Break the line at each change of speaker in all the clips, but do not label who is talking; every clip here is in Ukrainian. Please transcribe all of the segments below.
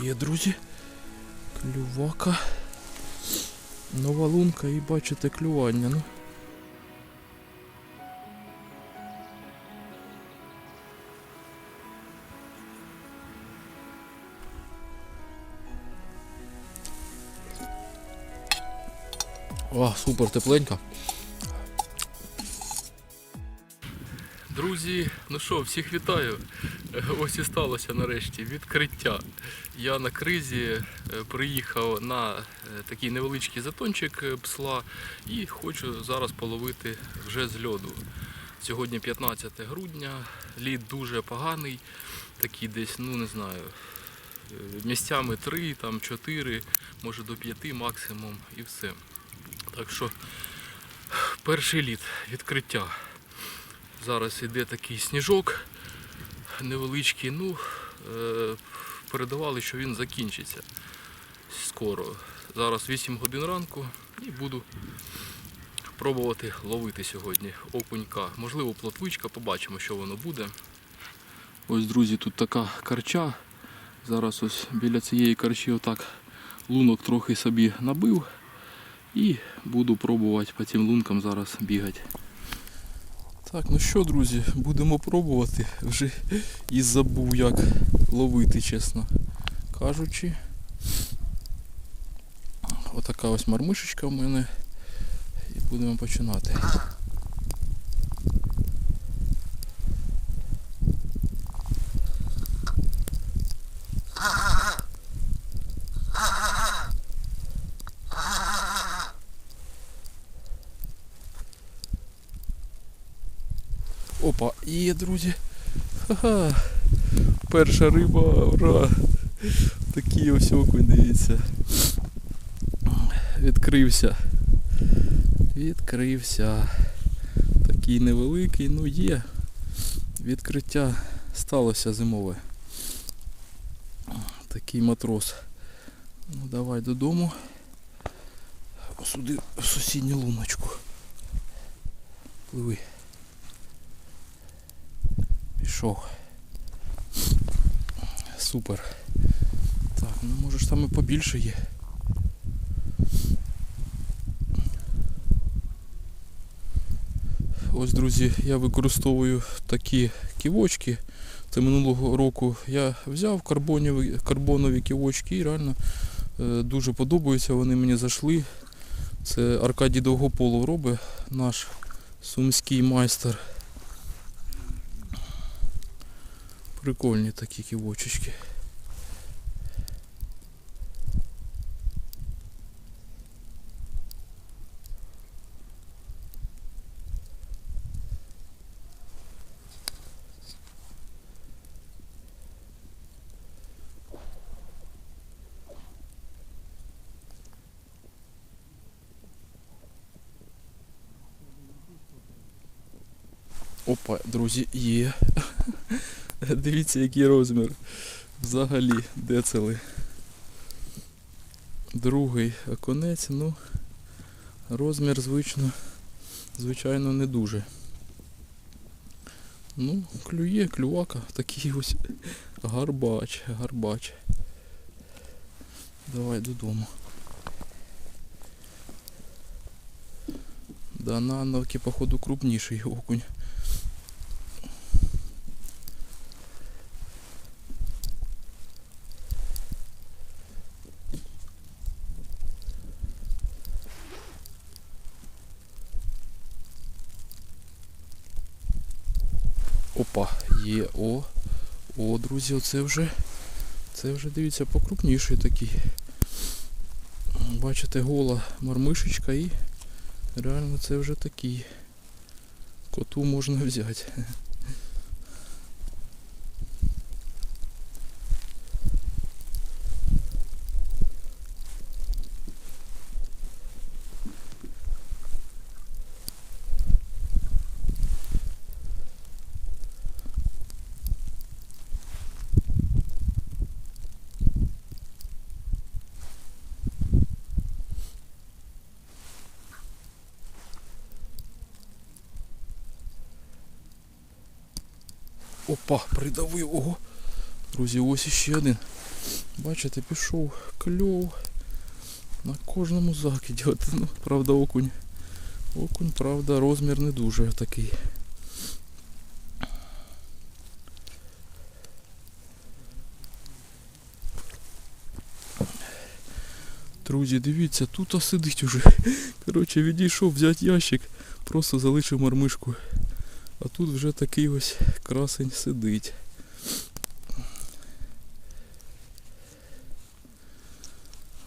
Є, друзі. Клювака. Нова лунка і бачите клювання. Ну. О, супер тепленько. Друзі, ну що, всіх вітаю. Ось і сталося нарешті відкриття. Я на кризі е, приїхав на е, такий невеличкий затончик е, псла і хочу зараз половити вже з льоду. Сьогодні 15 грудня, лід дуже поганий, такий десь, ну не знаю, місцями 3, там 4, може до 5 максимум і все. Так що перший лід, відкриття. Зараз іде такий сніжок невеличкий. Ну, е, передавали, що він закінчиться скоро. Зараз 8 годин ранку і буду пробувати ловити сьогодні окунька. Можливо, плотвичка, побачимо, що воно буде. Ось, друзі, тут така карча. Зараз ось біля цієї карчі отак лунок трохи собі набив. І буду пробувати по цим лункам зараз бігати. Так, ну що, друзі, будемо пробувати. Вже і забув, як ловити, чесно кажучи. Отака ось мармишечка в мене. І будемо починати. Опа, є, друзі. Ха-ха. Перша риба, ура! Такий ось окунь, дивіться. Відкрився. Відкрився. Такий невеликий, ну є. Відкриття сталося зимове. Такий матрос. Ну давай додому. Сюди в сусідню луночку. Пливи. Пішов. Супер. Так, ну може ж там і побільше є. Ось, друзі, я використовую такі ківочки. Це минулого року я взяв карбонові, карбонові ківочки і реально е, дуже подобаються. Вони мені зайшли. Це Аркадій Довгополов робить, наш сумський майстер. Прикольні такі ківочечки. Опа, друзі, є. Дивіться, який розмір. Взагалі, децели. Другий оконець, ну, розмір звично, звичайно, не дуже. Ну, клює, клювака, такий ось гарбач, гарбач. Давай додому. Да, на Анновки, походу, крупніший окунь. Опа, є, о. О, друзі, оце вже. Це вже, дивіться, покрупніший такий. Бачите, гола мармишечка і реально це вже такий. Коту можна взяти. Опа, придавив. Ого. Друзі, ось іще один. Бачите, пішов кльов на кожному закиді. От, ну, правда, окунь. Окунь, правда, розмір не дуже такий. Друзі, дивіться, тут сидить уже. Коротше, відійшов взяти ящик, просто залишив мармишку. А тут вже такий ось красень сидить.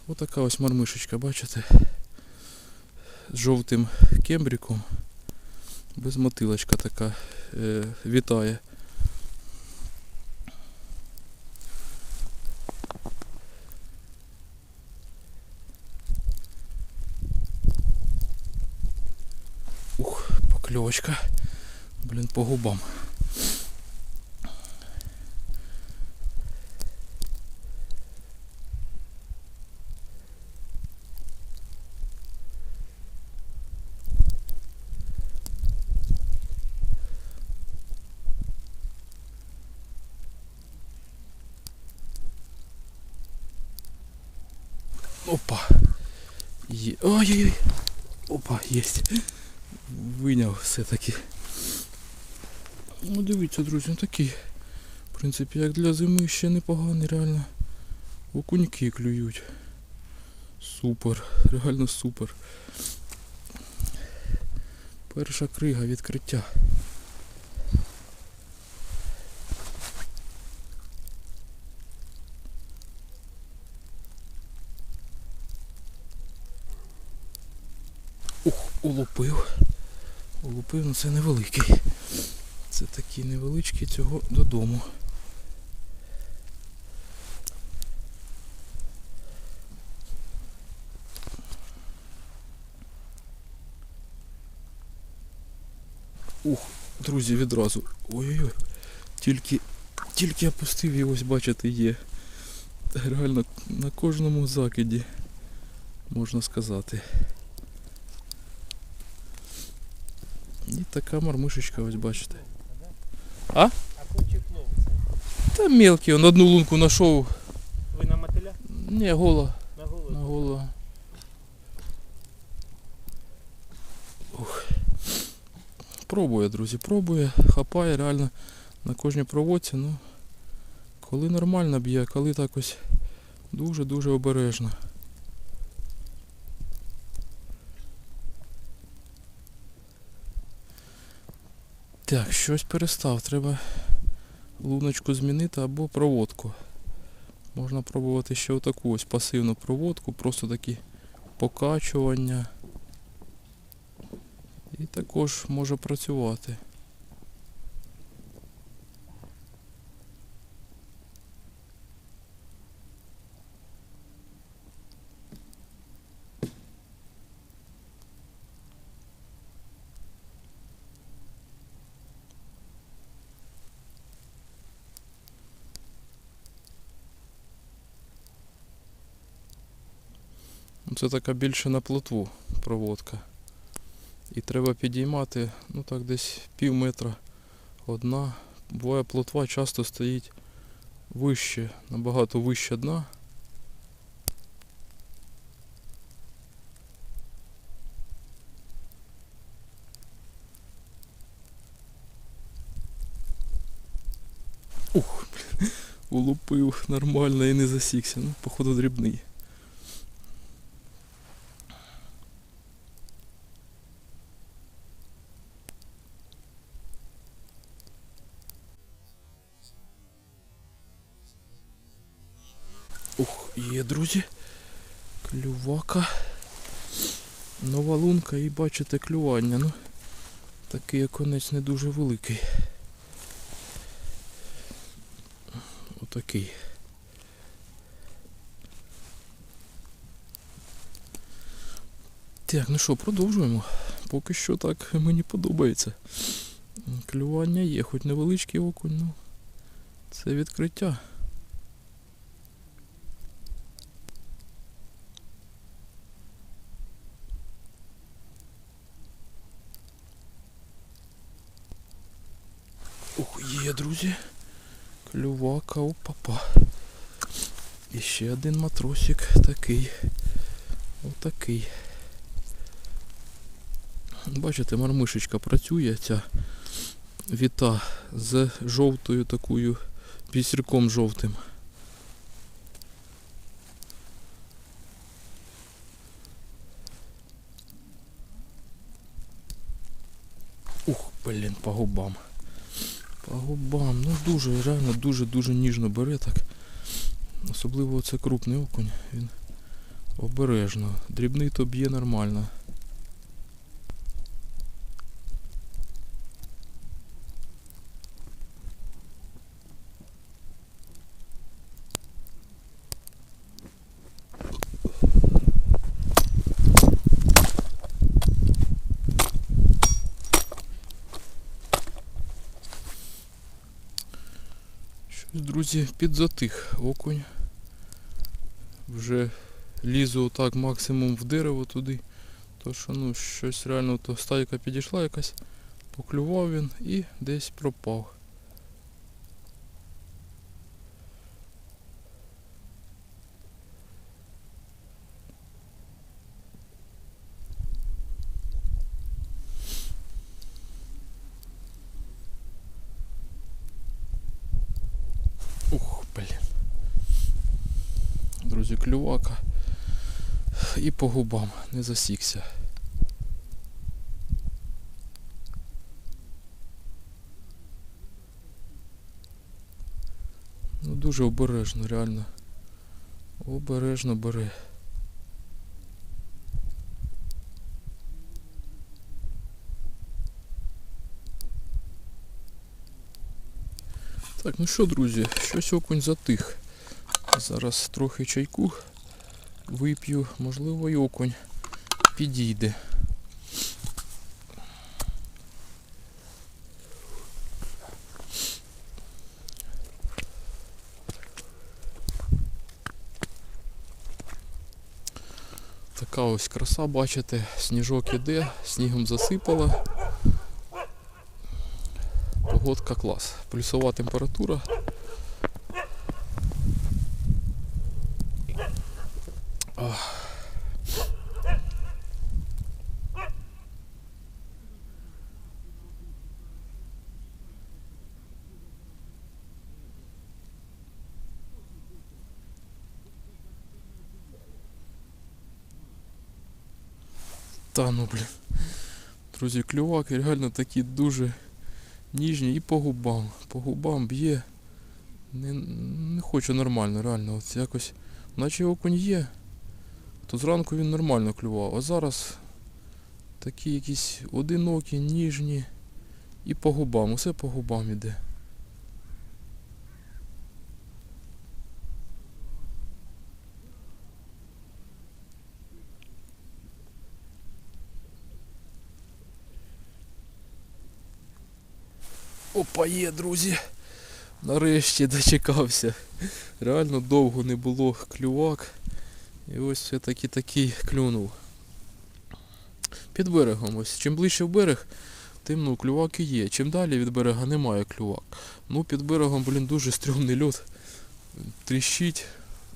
Отака ось мармишечка, бачите? З жовтим кембриком. Без мотилочка така е, вітає. Ух, покльовочка. По губам. Опа. Є. Ой-ой-ой. Опа, єсть. Виняв все-таки. Ну дивіться, друзі, ну такий. В принципі, як для зими ще непоганий, реально. Окуньки клюють. Супер, реально супер. Перша крига відкриття. Ух, улупив. Улупив, ну це невеликий. Це такі невеличкі цього додому. Ух, друзі, відразу. Ой-ой-ой. Тільки, тільки опустив і ось бачите є. Реально на кожному закиді, можна сказати. І така мармишечка, ось бачите.
А кончик ловиться.
Та мелкий, он одну лунку знайшов.
Ви на мотиля?
Не, голо.
На голову?
На голову. Ух. Пробує, друзі, пробує, хапає реально на кожній проводці, ну коли нормально б'є, коли так ось дуже-дуже обережно. Так, щось перестав, треба луночку змінити або проводку. Можна пробувати ще отаку ось пасивну проводку, просто такі покачування. І також може працювати. Це така більше на плотву проводка. І треба підіймати, ну так десь пів метра одна. Буває плотва часто стоїть вище, набагато вище дна. Ух, блін, улупив нормально і не засікся. Ну, походу дрібний. Ух, є, друзі. Клювака. Нова лунка і бачите клювання. Ну, такий оконець не дуже великий. Отакий. Так, ну що, продовжуємо. Поки що так мені подобається. Клювання є, хоч невеличкий окунь, ну це відкриття. Ух, є, друзі. Клювака, опа-па. І ще один матросик такий. Отакий. Бачите, мармишечка працює ця віта з жовтою такою пісірком жовтим. Ух, блін, по губам. Губам. Ну дуже, реально дуже-дуже ніжно бере так. Особливо це крупний окунь. Він обережно. Дрібний то б'є нормально. Щось, друзі, підзатих окунь. Вже лізу отак максимум в дерево туди. То що ну щось реально то стайка підійшла якась, поклював він і десь пропав. Ух, блін. Друзі, клювака. І по губам не засікся. Ну дуже обережно, реально. Обережно бере. Так, ну що, друзі, щось окунь затих. Зараз трохи чайку вип'ю, можливо, і окунь підійде. Така ось краса, бачите, сніжок іде, снігом засипало. Погодка клас. Плюсова температура. Блін. Друзі, клюваки реально такі дуже ніжні і по губам. По губам б'є. Не, не хочу нормально, реально. От якось. Наче окунь є. То зранку він нормально клював. А зараз такі якісь одинокі, ніжні. І по губам. Усе по губам іде. Опа друзі. Нарешті дочекався. Реально довго не було клювак. І ось все-таки такий клюнув. Під берегом. Ось. Чим ближче в берег, тим ну, клюваки є. Чим далі від берега немає клювак. Ну під берегом, блін, дуже стрьомний льот. Тріщить,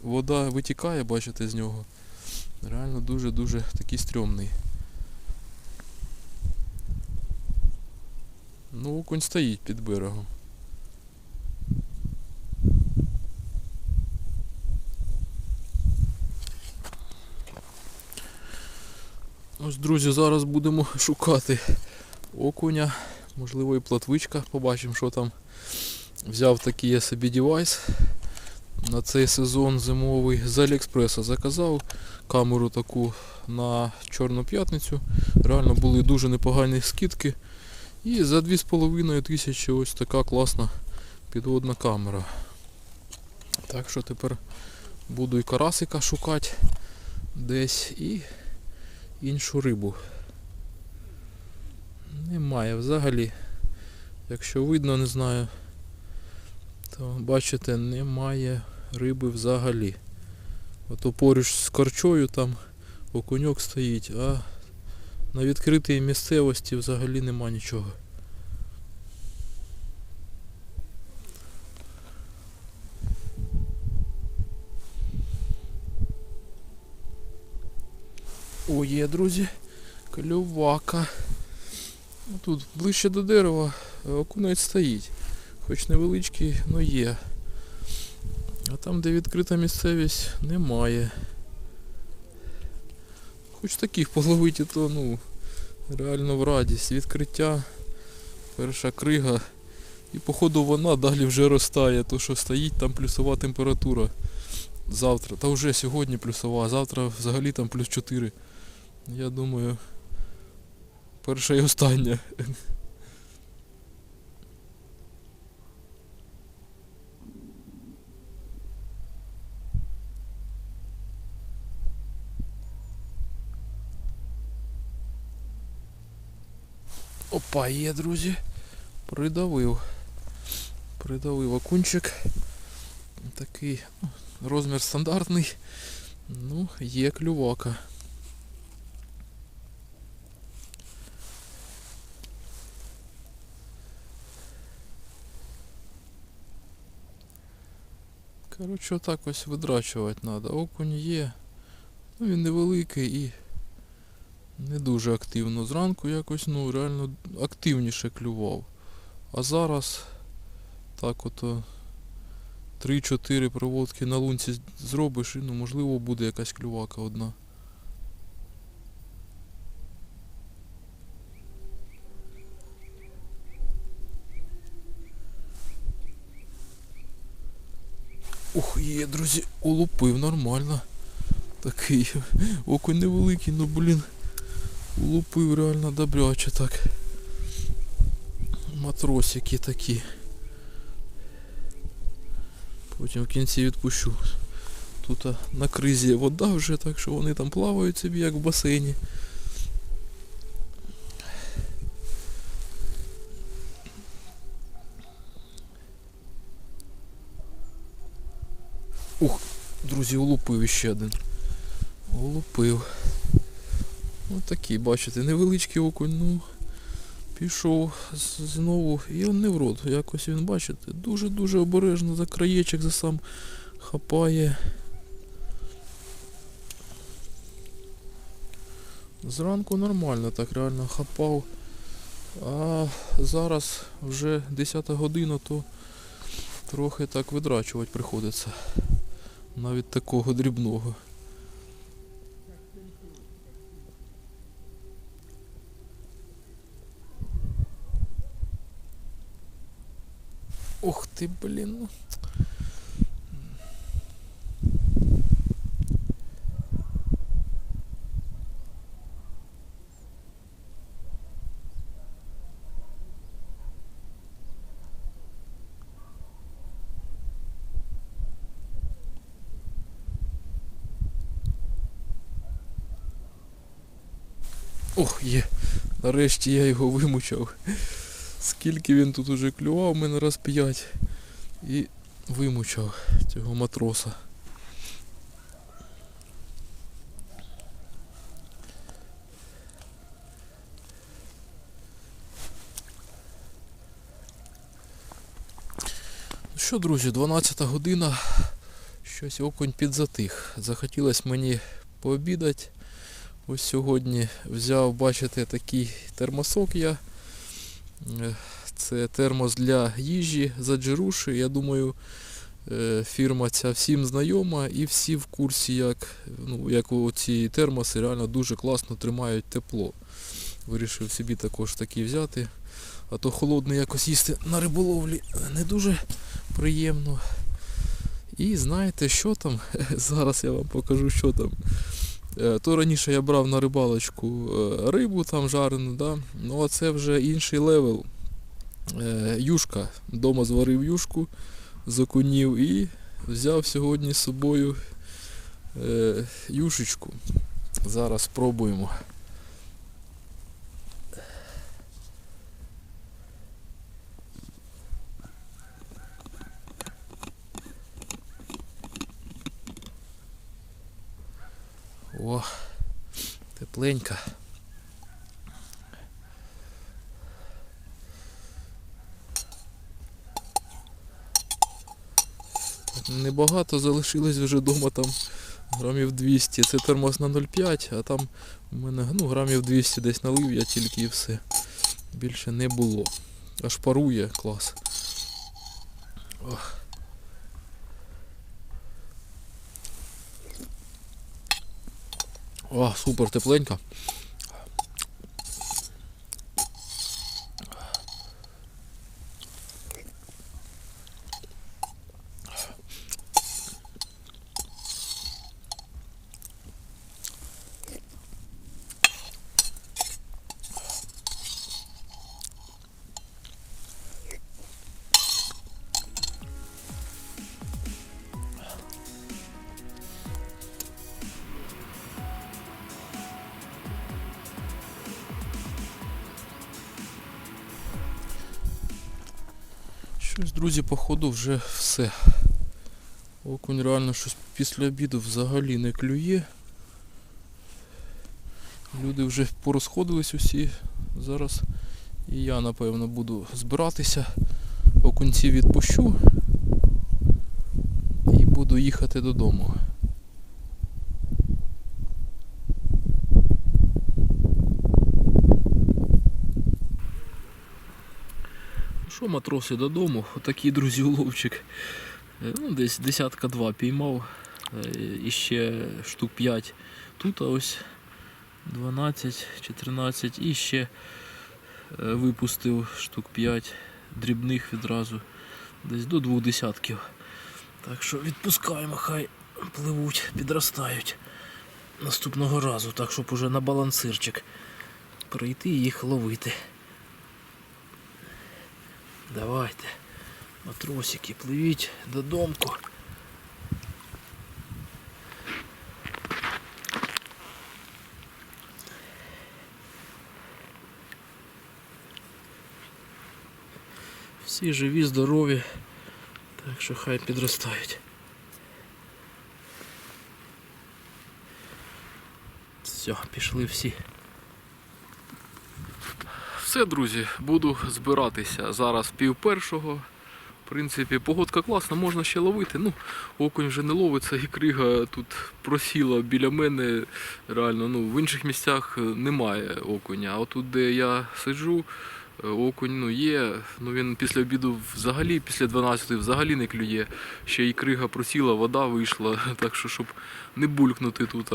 вода витікає, бачите, з нього. Реально дуже-дуже такий стрьомний. Ну, окунь стоїть під берегом. Ось, друзі, зараз будемо шукати окуня, можливо і платвичка, побачимо, що там. Взяв такий я собі девайс на цей сезон зимовий з Аліекспреса заказав камеру таку на Чорну п'ятницю. Реально були дуже непогані скидки. І за 2,5 тисячі ось така класна підводна камера. Так що тепер буду і карасика шукати десь і іншу рибу. Немає взагалі. Якщо видно, не знаю, то бачите, немає риби взагалі. Ото поруч з корчою там окуньок стоїть, а на відкритій місцевості взагалі нема нічого. О, є, друзі, клювака. Ну, тут ближче до дерева е, окунець стоїть. Хоч невеличкий, але є. А там, де відкрита місцевість, немає. Хоч таких половити, то ну реально в радість. Відкриття, перша крига. І походу вона далі вже ростає, то що стоїть там плюсова температура. Завтра, та вже сьогодні плюсова, а завтра взагалі там плюс 4. Я думаю, перша і остання. Опа, є, друзі. Придавив. Придавив окунчик. Такий ну, розмір стандартний. Ну, є клювака. Коротше, отак ось видрачувати треба. Окунь є. Ну він невеликий і не дуже активно. Зранку якось ну реально активніше клював. А зараз так ото 3-4 проводки на лунці зробиш і ну можливо буде якась клювака одна. Ух, є, друзі, улупив нормально. Такий окунь невеликий, ну блін. Улупив реально добряче так. Матросики такі. Потім в кінці відпущу. Тут на кризі вода вже, так що вони там плавають собі, як в басейні. Ух, друзі, улупив ще один. Улупив. Ось такий, бачите, невеличкий окунь, ну пішов знову. І не в рот. Якось він, бачите, дуже-дуже обережно за краєчок за сам хапає. Зранку нормально так реально хапав. А зараз вже 10 година, то трохи так видрачувати приходиться. Навіть такого дрібного. Ух ти, блін. Ох, є. Нарешті я його вимучав. Скільки він тут уже клював, мене раз п'ять. І вимучав цього матроса. Ну що, друзі, 12 година. Щось окунь підзатих. Захотілося мені пообідати. Ось сьогодні взяв, бачите, такий термосок я. Це термос для їжі за джеруші. Я думаю, е, фірма ця всім знайома і всі в курсі, як, ну, як ці термоси реально дуже класно тримають тепло. Вирішив собі також такий взяти. А то холодний якось їсти на риболовлі не дуже приємно. І знаєте, що там? Зараз я вам покажу, що там. Е, То раніше я брав на рибалочку е, рибу там жарену, да? ну а це вже інший левел. Е, Юшка. Дома зварив юшку з окунів і взяв сьогодні з собою юшечку. Зараз спробуємо. О, тепленька. Небагато залишилось вже вдома там
Грамів 200. Це термос на 0,5, а там у мене ну, грамів 200 десь налив я тільки і все. Більше не було. Аж парує клас. Ох. О, супер, тепленько. Щось, друзі, походу вже все. Окунь реально щось після обіду взагалі не клює. Люди вже порозходились усі. Зараз і я напевно буду збиратися. Окунці відпущу і буду їхати додому. Що, матроси додому? Отакий, друзі, уловчик. Е, Ну, десь десятка два піймав. Е, І ще штук 5 тут, ось 12 чи 13 і ще е, випустив штук 5 дрібних відразу. Десь до двох десятків. Так що відпускаємо, хай пливуть, підростають наступного разу, так щоб уже на балансирчик прийти і їх ловити. Давайте, матросики, пливіть додомку. Всі живі, здорові, так що хай підростають. Все, пішли всі.
Все, друзі, буду збиратися. Зараз пів першого. В принципі, погодка класна, можна ще ловити. Ну, окунь вже не ловиться, і крига тут просіла біля мене. Реально, ну, в інших місцях немає окуня. А отут, де я сиджу, окунь ну, є. Ну, він після обіду взагалі, після 12 взагалі не клює. Ще й крига просіла, вода вийшла. Так що, щоб не булькнути тут.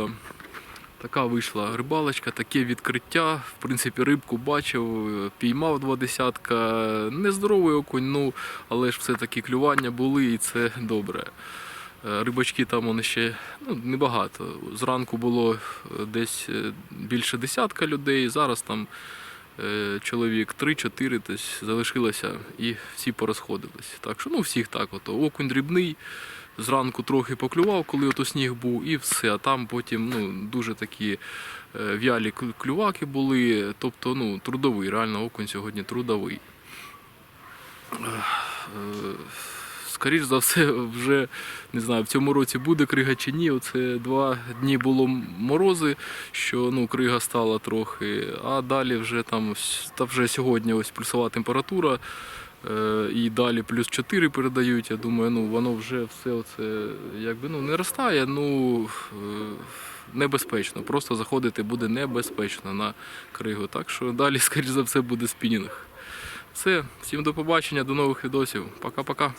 Така вийшла рибалочка, таке відкриття. В принципі, рибку бачив, піймав два десятка. Нездоровий окунь, ну, але ж все-таки клювання були і це добре. Е, Рибачки там вони ще ну, небагато. Зранку було е, десь е, більше десятка людей, зараз там чоловік 3-4 десь залишилося і всі порозходились. Так що ну всіх так. Ото. Окунь дрібний. Зранку трохи поклював, коли ото сніг був, і все. А там потім ну, дуже такі е, в'ялі клюваки були. Тобто ну, трудовий, реально окунь сьогодні трудовий. Скоріш за все, вже не знаю, в цьому році буде крига чи ні. Оце два дні було морози, що ну, крига стала трохи, а далі вже там та вже сьогодні ось плюсова температура. Е, і далі плюс 4 передають. Я думаю, ну воно вже все оце якби ну не ростає, ну е, небезпечно. Просто заходити буде небезпечно на кригу. Так що далі, скоріш за все, буде спінінг. Все, всім до побачення, до нових відосів. Пока-пока.